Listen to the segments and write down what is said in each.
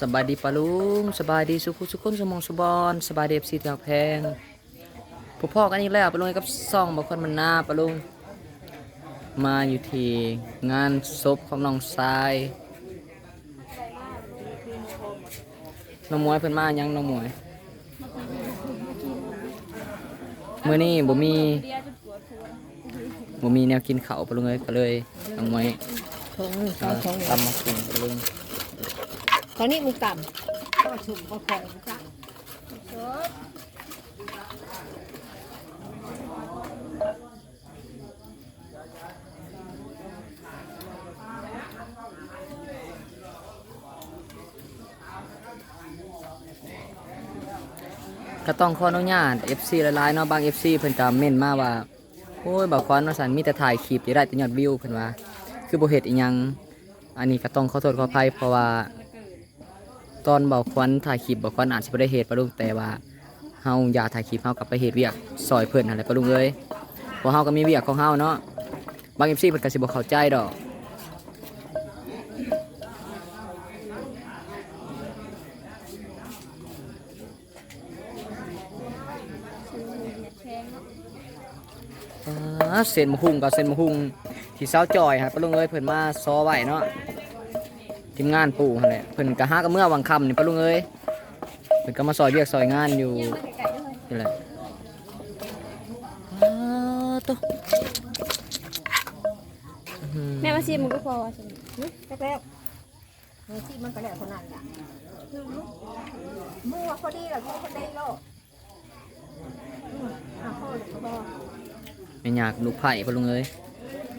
สบายดีปะลุงสบายดีสุขุสุขุนสมองสุบอนสบายดีเอฟซีทางแพงผู้พ่อกันอีกแล้วปะลุงกับซ่องบางคนมันหน้าปะลุงมาอยู่ที่งานศพของน้องทรายน้องหมวยเพิ่นมายังน้องหมวยมื้อนี้บ่มีบ่มีแนวกินข้าวปะลุงเอ้ยก็เลยน้องหมวยของอ่าเขาของตำมากินปะลุง เขานี่มึงต่ำก็สุ่มก็ของจ้ะก็ต้องขออนุญาต FC หลายเนาะบาง FC เพิ่นก็เม่นมาว่าโอ้ยบ่าวควันว่าซั่นมีแต่ถ่ายคลิปจะได้แต่ยอดวิวเพิ่นว่า คือบ่เฮ็ดอีหยัง อันนี้ก็ต้องขอโทษขออภัยเพราะว่า ตอนบ่าควันถ่ายคลิปบ่าควันอาจสิบ่ได้เฮ็ดปะลุงแต่ว่าเฮาอยากถ่ายคลิปเฮากลับไปเฮ็ดเวียกซอยเพิ่นนั่นแหละปะลุงเอ้ยเพราะเฮาก็มีเวียกของเฮาเนาะบาง FC เพิ่นก็สิบ่เข้าใจดอกอ่าเส้นมะฮุงกับเส้นมะฮุงที่เสาจอยฮะปะลุงเอ้ยเพิ่นมาซอไว้เนาะ ทีมงานปู่หั่นแหละเพิ่นก็หากับเมื่อวังค่ำนี่ปะลุงเอ้ยเพิ่นก็มาซอยเรียกซอยงานอยู่นี่แหละอ้าวโตอื้อแม่หือมาชิมมึงก็พอใช่ไหมแรกแล้วนี่ที่มันก็แล้วคนนั้นอะมึงว่าพอดีเหรอมึงพอดีโลกอืมอะพ่อเดี๋ยวพ่อแม่ยากลูกไผ่ปะลุงเอ้ย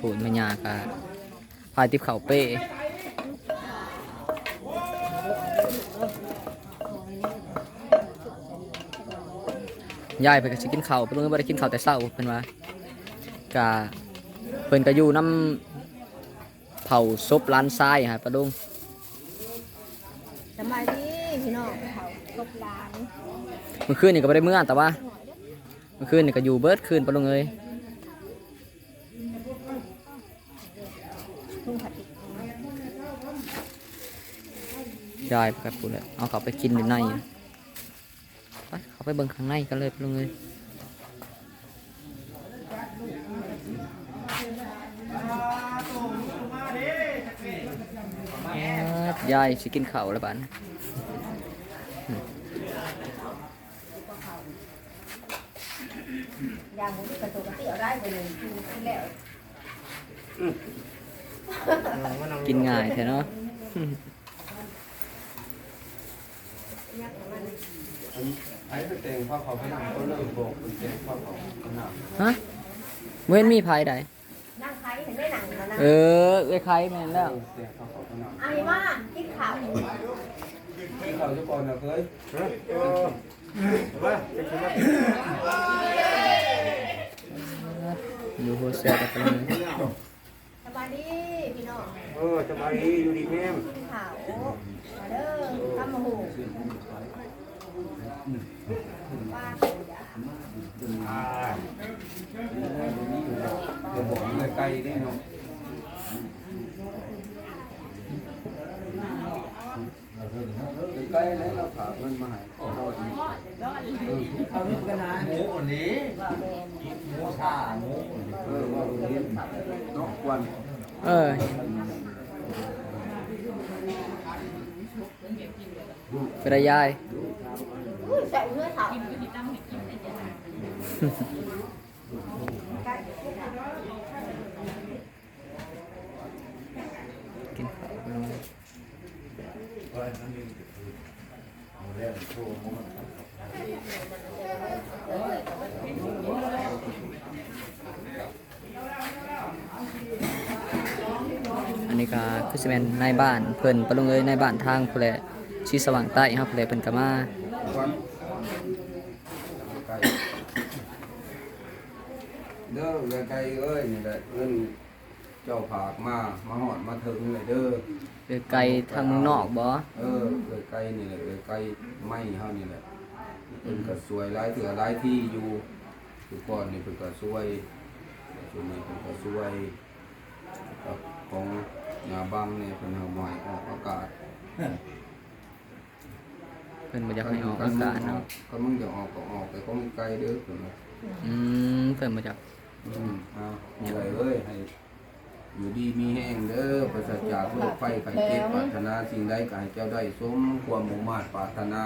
ปู่แม่ยากะพายติบเข่าวเป้ ยายเพิ่นก็สิกินข้าวปะลุงเอ้ยบ่ได้กินข้าวแต่เช้าเพิ่นว่ากะเพิ่นก็อยู่น้ำเผาซบร้านทรายฮะปะลุงสบายดีพี่น้องเขาตบหลานเมื่อคืนนี่ก็บ่ได้เมื่อแต่ว่าเมื่อคืนนี่ก็อยู่เบิดคืนปะลุงเอ้ยทุ่งผัดอีกยายกับปู่เลยเอาเขาไปกินอยู่ในอะไป เขาไปเบิ่งข้างในกันเลยปะลุงเอ้ยยายสิกินข้าวแล้วบัดนี้ยางหมูกระตุกกระเตี๋ยวได้ไปเลยกินที่แล้วกินง่ายแท้เนาะ ไอ้ไปแต่งผ้าขาวให้หนังก็เริ่มบอกเป็นแต่งผ้าขาวขนาดฮะเว้นมีไผใดนั่งใครเห็นได้หนังแล้วนะเออไอ้ไข่แม่นแล้วแต่งผ้าขาวขนาดอันนี้ว่ากินข้าวที่เขาจะก่อนนะเคยอยู่โฮเซลกับปะลุงเอ้ยสบายดีพี่น้องเออสบายดีอยู่ดีแม่มกินข้าวมาเด้อทำมะฮูว่าอ่า เดี๋ยวบอกเลยไกลได้เนาะใกล้แล้วเราฝากเงินมาให้ขอรออีกเอาเงินกันนะหมูคนนี้หมูชาหมูเออว่าเรียนเนาะวันเออไปได้ยาย อุ้ยใส่เนื้อเถากินข้าวปะลุงเอ้ยอันนี้ก็คือสิแม่นในบ้านเพิ่นปะลุงเอ้ยในบ้านทางพุ่นแหละชีสว่างใต้ครับพุ่นแหละเพิ่นก็มา วันไกล เด้อเรือไกลเอ้ยนี่แหละเงินเจ้าผากมา มาหอดมาถึงเลยเด้อเรือไกลทางเมืองนอกบ่เออเรือไกลนี่แหละเรือไกลไม่เฮานี่แหละเป็นก็สวยหลายเถื่อหลายที่อยู่ทุกก่อนนี่เป็นก็สวยช่วงนี้เป็นก็สวยกับของยาบังเนี่ยเป็นเอาใหม่ออกอากาศ เพิ่นบ่อยากให้ออกอากาศเนาะก็มึงจะออกก็ออกแต่ก็มึงไกลเด้อเพิ่นว่า อืมเพิ่นบ่อยาก อืมอ่าเอาไว้เอ้ยให้อยู่ดีมีแห้งเด้อปราศจากโรคไข้ไข้เจ็บปรารถนาสิ่งใดก็ให้เจ้าได้สมความมุ่งมา่ปรารถนา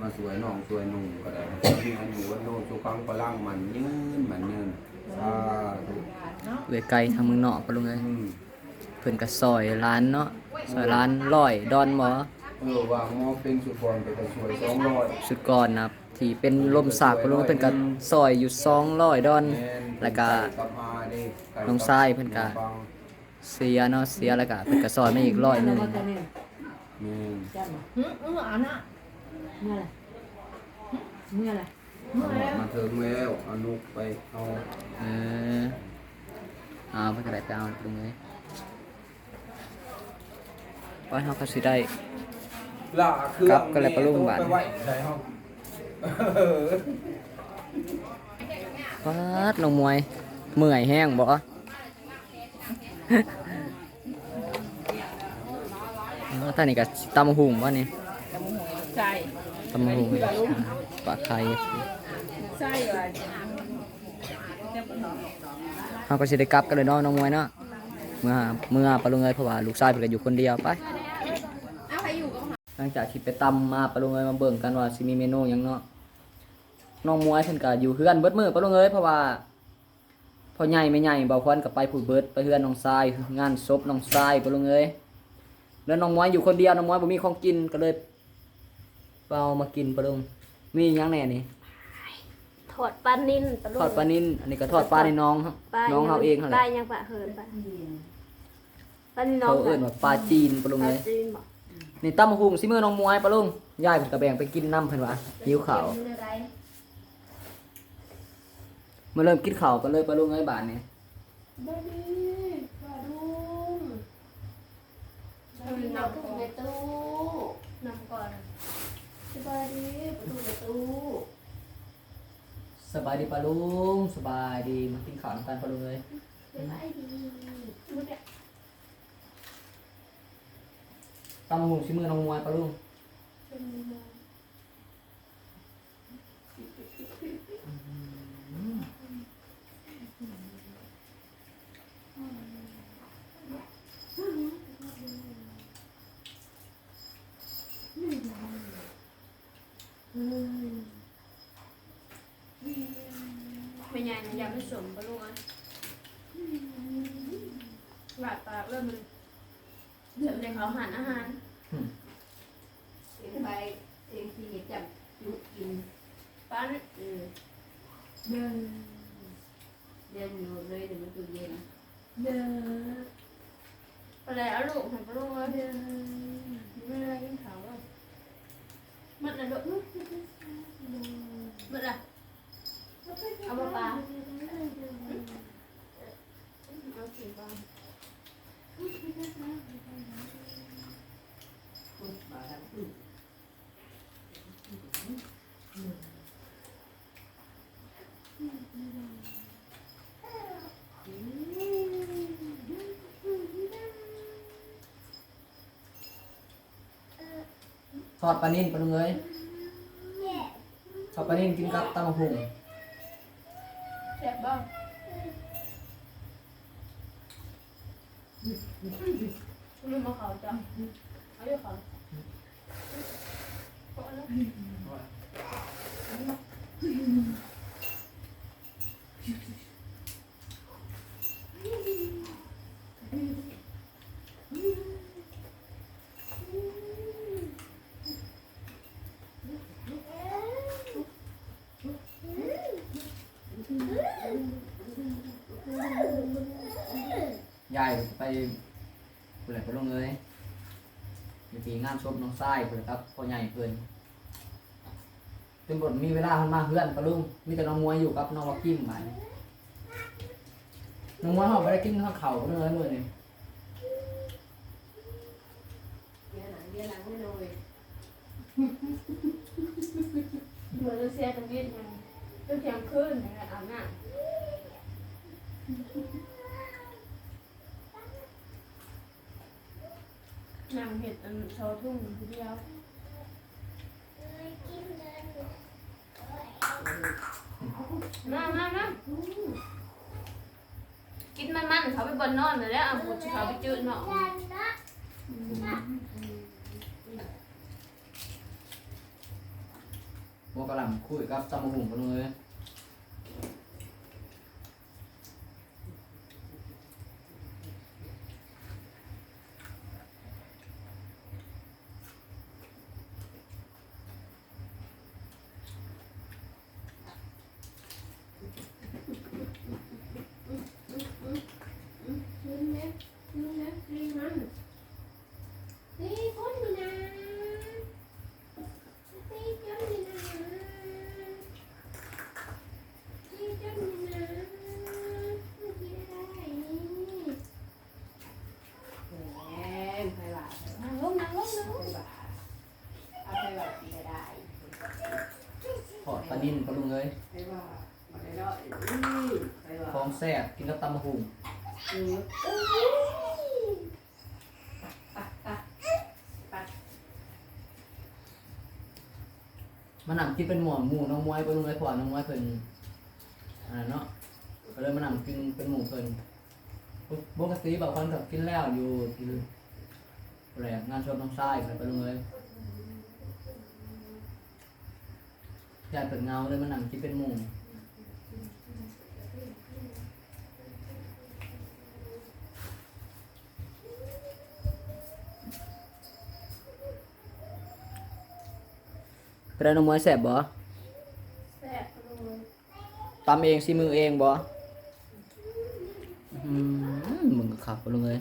มาสวยน้องสวยนุ่งก็ได้ให้เจ้ามีอายุวันโนสุขังพลังมันยืนมันยืนสาธุเอื้อยไกลทางเมืองนอกปะลุงเอ้ยอืม เพิ่นก็ซอยร้านเนาะซอยร้านร้อยดอนหมอ เออวางหมอเป็นสุพรไปก็สวยสองร้อยสุดก่อนนะครับที่เป็นลมสากปะลุงเพิ่นก็ซอยอยู่200ดอน แล้วก็น้องทรายเพิ่นก็เสียเนาะเสียแล้วก็เพิ่นก็ซอยมาอีกร้อยหนึงแม่นหึเอออะนะเมื่อไรเมื่อไรเมื่อไรมาถึงแล้วอนุไปเอาเออเอาเพิ่นก็ได้ไปเอาปะลุงเอ้ยว่าเฮาก็สิได้ ล่าเครื่องครับก็เลยปะลุงบาทไปไว้ใส่ห้องปาดลงมวย เมื่อยแห้งบ่อ๋อท่านนี่ก็ตำหุงวะนี่ใช่ตำหุงปลาไข่ใช่ว่ะเราก็สิได้กลับกันเลยเนาะน้องมวยเนาะเมื่อเมื่อปะลุงเอ้ยเพราะว่าลูกชายเพิ่นก็อยู่คนเดียวไป หลังจากที่ไปตำมาปะลุงเอ้ยมาเบิ่งกันว่าสิมีเมนูหยังเนาะน้องมวยเพิ่นก็อยู่เฮือนเบิดมื้อปะลุงเอ้ยเพราะว่าพ่อใหญ่แม่ใหญ่เบาควันก็ไปพูดเบิดไปเฮือนน้องทรายงานศพน้องทรายปะลุงเอ้ยแล้วน้องมวยอยู่คนเดียวน้องมวยบ่มีของกินก็เลยเปามากินปะลุงมีหยังแหน่นี่ถอดปลานิ่นปลาลูกทอดปลานิ่นอันนี้ก็ทอดปลาในน้องครับปลาน้องเฮาเองหั่นแหปลาละยังปลาเหินปลาปลานิ่นน้อเขางเอิ้นว่าปลาจีนปะลุงปลาเอ้ย จีนบอก นี่ตำบักหุงสิมือน้องมวยปะลุงยายเพิ่นก็แบ่งไปกินน้ำเพิ่นว่าหิวข้าวมาเริ่มกินข้าวกันเลยปะลุงเอ้ยบาดนี้น้ำตู้ในตู้น้ำก่อนสบายดีประตูในตู้สบายดีปะลุงสบายดีมากินข้าวนำกันปะลุงเอ้ยสบายดี ตำบักหุงสิมือน้องมวยปะลุง嗯ไม่ใหญ่นะอย่าไม่สมปลาลูกอะหวาดปากเริ่มมันเดี๋ยวในเขาหันอาหาร เสียงไปเสียงที่จับจุดกิน ป้านเออเดินเดินอยู่เลยเดี๋ยวมันตู้เย็นเดินปลาไหลเอาลูกหันปลาลูกเล ยเดี๋ยวไม่ได้กินข้าวอ่ะมัดเลยลูกมัดละเอาปลาปลาเอาสีปลา ทอดปลานิ่นปะลุงเอ้ยทอดปลานิ่นกินกับตำบักหุง แซ่บบ้างลืมมาเขาจ้ะเอาอยู่เขา ย ศพน้องทรายเพิ่นครับพ่อใหญ่เพิ่นจนบ่มีเวลาเพิ่นมาเฮือนปะลุงมีแต่น้องมวยอยู่กับน้องวักกิ้มหมายน้องมวยเฮาบ่ได้กินข้าวเขาปะลุงเอ้ยมื้อนี้เดี๋ยวหลังเดี๋ยวหลังไม่หน่อยเหมือนเราเสียตรงนี้มันเรื่องเที่ยงคืนอย่างเงี้ยอาบน้ำ นางเห็ดอันชอทุ่งทีเดียวมามามากินมันมันเขาไปบนนอนเลยแล้วอะบูชิเขาไปจืดเนาะโมกระหลังคุยกับตำมะหุ่งนเลย ทอดปลานิ่นปะลุงเอ้ยไปว่ามาได้แล้วไปว่าของแซ่บกินกับตำมะหุ่งอือเอ้ยไปไปไปมานั่งกินเป็นหมอนหมูน้องมวยปะลุงเอ้ยเพราะว่าน้องมวยเพิ่นอันนั้นเนาะก็เลยมานั่งกินเป็นหมูเพิ่นปกติบางคนก็กินแล้วอยู่ที่แหลมงานชมน้องชายเพิ่นปะลุงเอ้ย ญาติเพิ่นเงาเลยมานั่งกินเป็นหมูกระน้องมวยแสบบ่แซ่บปะลุงตำเองสิมือเองบ่อืมมึงก็ขับบ่ลงเลย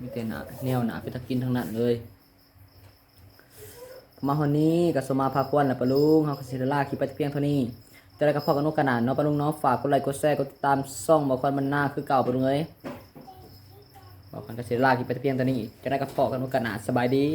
มีแต่หนาแนวหนาไปตะกินทั้งนั้นเลย มาฮอนนี้กับสมมาพาควนแล้วปะลุงเฮาก็สิได้ลาคลิปไปต่เพียงเท่านี้จะได้ก็พอกับนกกระหนานเนาะปะลุงเนาะฝากกดไลค์กดแชร์กดติดตามช่องบ่ควันมันหน้าคือเก่าปะลุงเอ้ยบอกกันก็สิได้ลาคลิปไปต่เพียงเท่านี้จะได้ก็พอกับนกกระหนาสบายดี